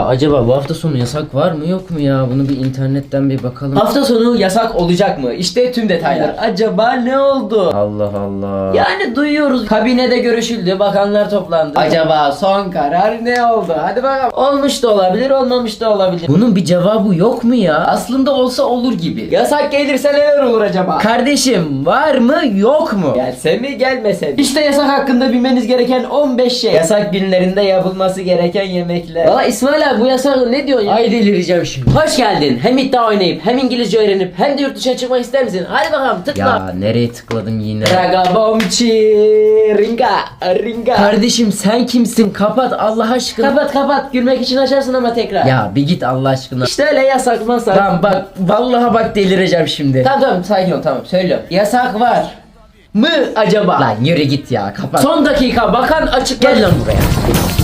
Ya acaba bu hafta sonu yasak var mı yok mu ya? Bunu bir internetten bir bakalım. Hafta sonu yasak olacak mı? İşte tüm detaylar. Acaba ne oldu? Allah Allah. Yani duyuyoruz. Kabinede görüşüldü, bakanlar toplandı. Acaba son karar ne oldu? Hadi bakalım. Olmuş da olabilir, olmamış da olabilir. Bunun bir cevabı yok mu ya? Aslında olsa olur gibi. Yasak gelirse neler olur acaba? Kardeşim var mı yok mu? Gelse mi gelmese mi? İşte yasak hakkında bilmeniz gereken 15 şey. Yasak günlerinde yapılması gereken yemekler. Valla İsmail abi bu yasak ne diyorsun ya? Ay delireceğim şimdi. Hoş geldin. Hem iddia oynayıp hem İngilizce öğrenip hem de yurt dışına çıkmak ister misin? Hadi bakalım tıkla. Ya nereye tıkladım yine? Raga bomçi ringa ringa. Kardeşim sen kimsin? Kapat Allah aşkına. Kapat kapat gülmek için açarsın ama tekrar. Ya bir git Allah aşkına. İşte öyle yasak masak. Tamam bak vallahi bak delireceğim şimdi. Tamam tamam sakin ol tamam söylüyorum. Yasak var mı acaba? Lan yürü git ya kapat. Son dakika bakan açık Gel lan buraya.